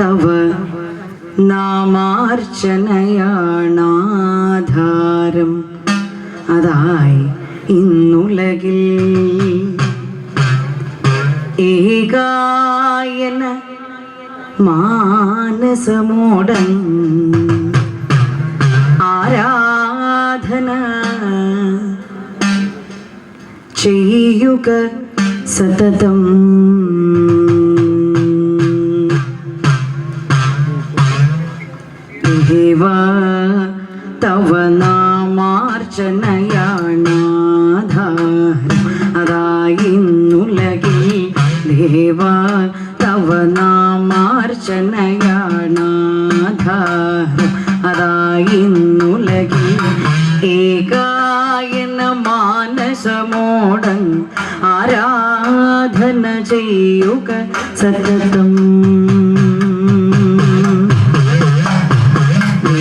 തവ നാമാർച്ചനയാണാധാരം. അതായി ഇന്നുലകിൽ ഏകായന മാനസമോടൻ ആരാധന ചെയ്യുക सततम् സതതം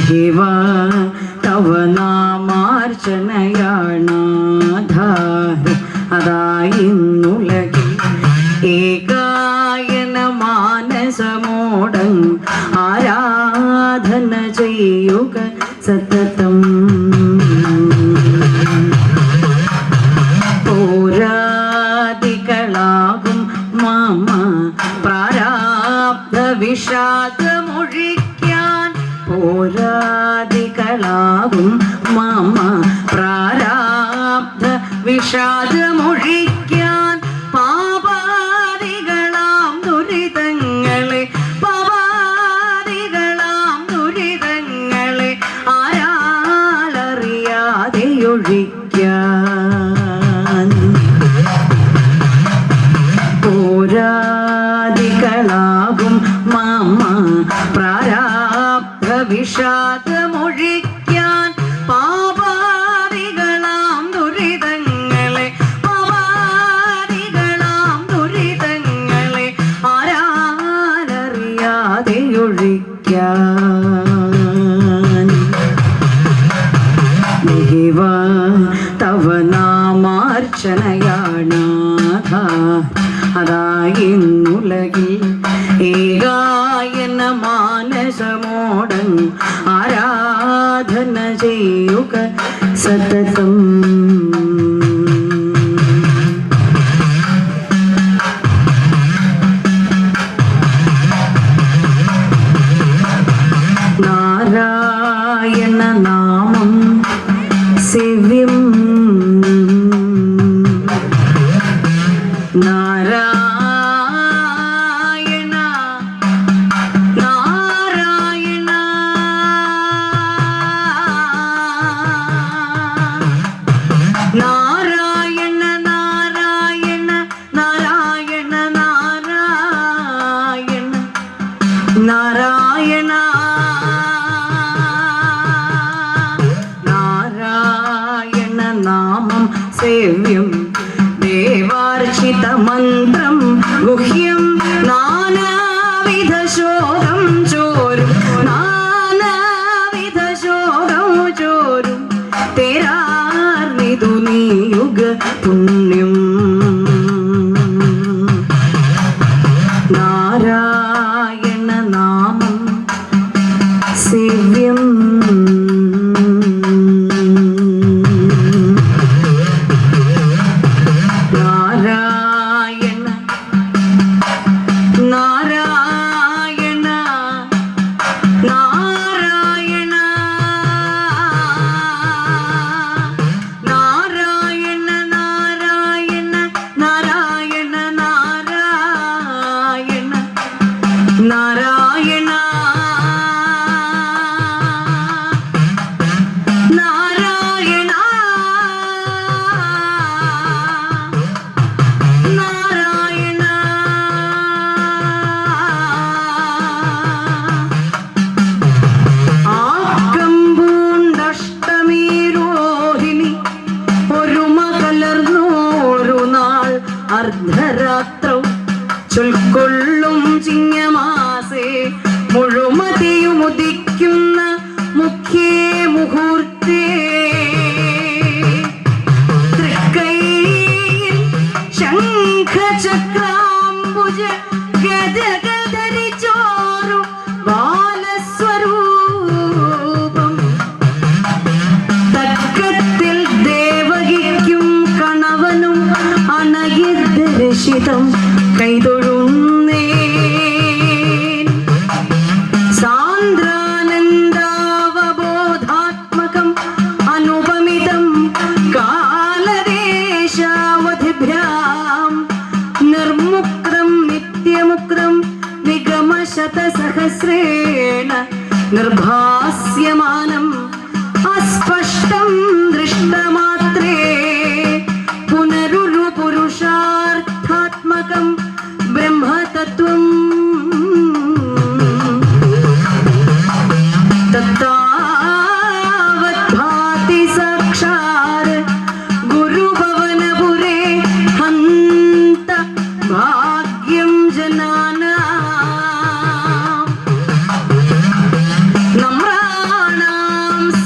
ദേവാ തവ നാമാർച്ചനയ രാഗമൊഴിക്കാൻ പോരാതികളാകും മാമ പ്രാരാബ്ധ വിഷാദ shot. ദിവസമോടൻ ആരാധന ചെയ്യുക സതതം. Ngay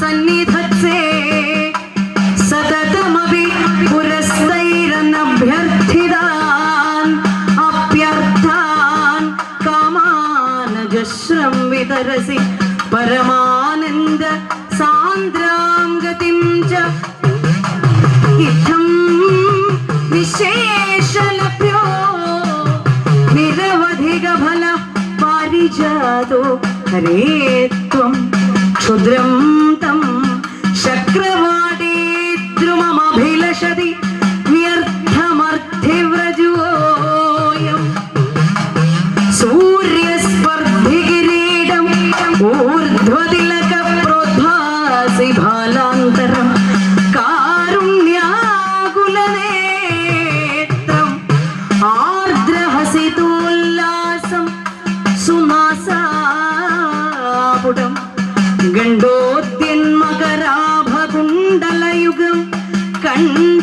സന്നിധത്തെ സതതമപി പുരസ്തൈരനഭ്യർത്ഥിതാൻ അഭ്യർത്ഥാൻ കാമാനജശ്രം വിതരസി പരമാനന്ദ സാന്ദ്രാം ച. ഇത്തം വിശേഷലഭ്യോ നിരവധിക ഫല പാരിജാതോ. ഹരേ ക്ഷുദ്രം mm -hmm.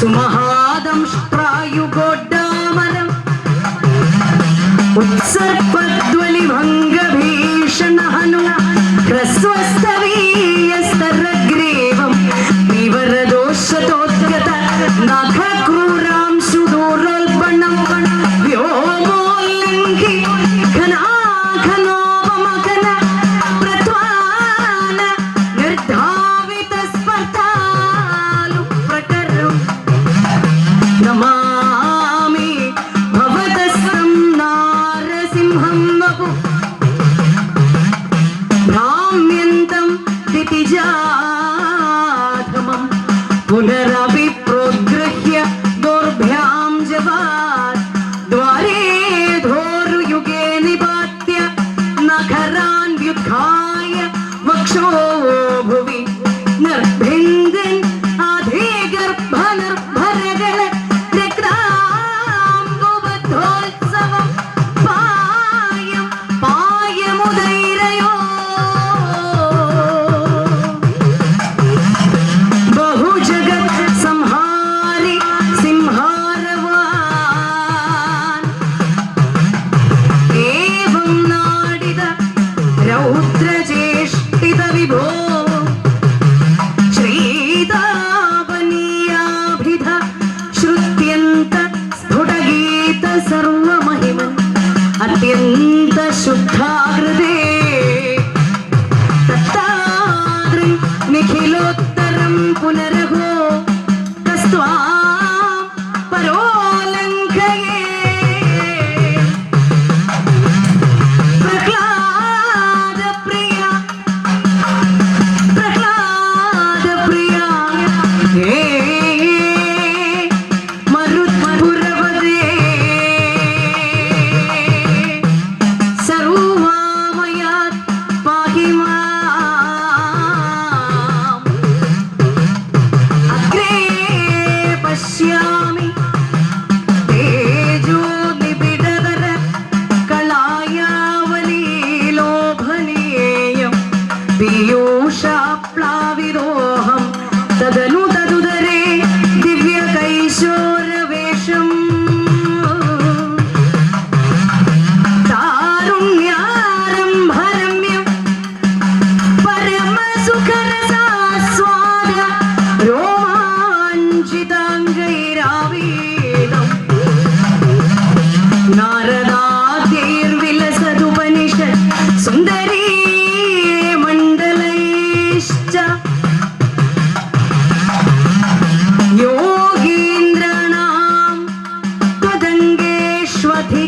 സുമഹാദം പ്രായുഗോഡാമനം ഉത്സർപ്പത്തു സർവമഹിമൻ അത്യന്ത ശുദ്ധാകൃതേ നിഖിലോത്തരം പുനര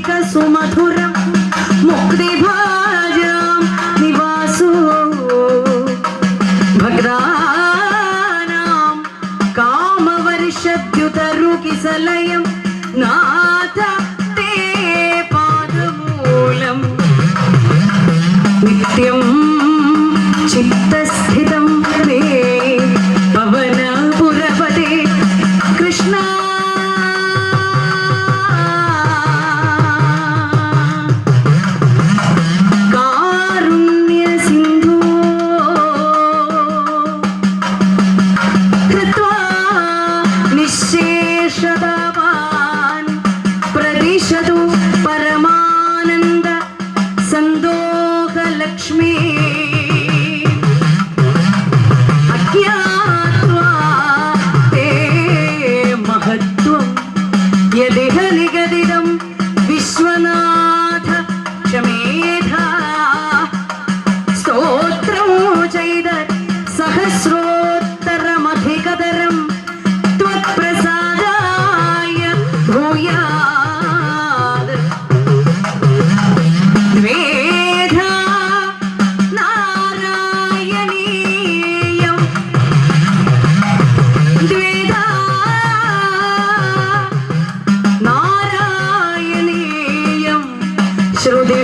Because so much.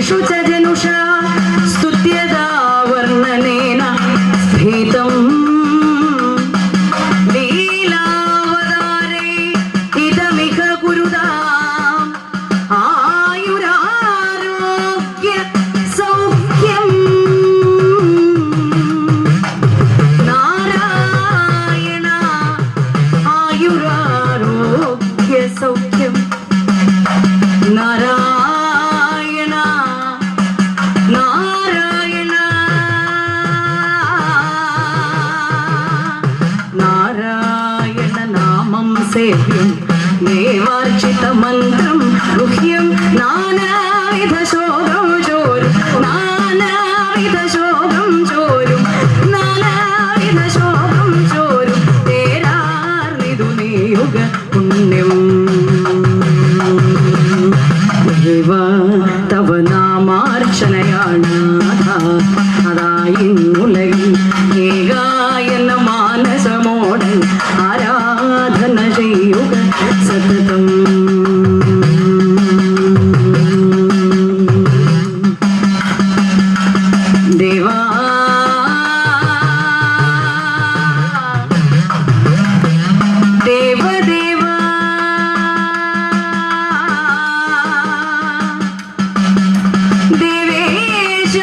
Schulze. ಸರ್ವ ತವ ನಾಮಾರ್ಚನೆಯ ನಾಥ ಅದಾಯಿನ್ನುಲಗಿ ಈಗ দেবেশ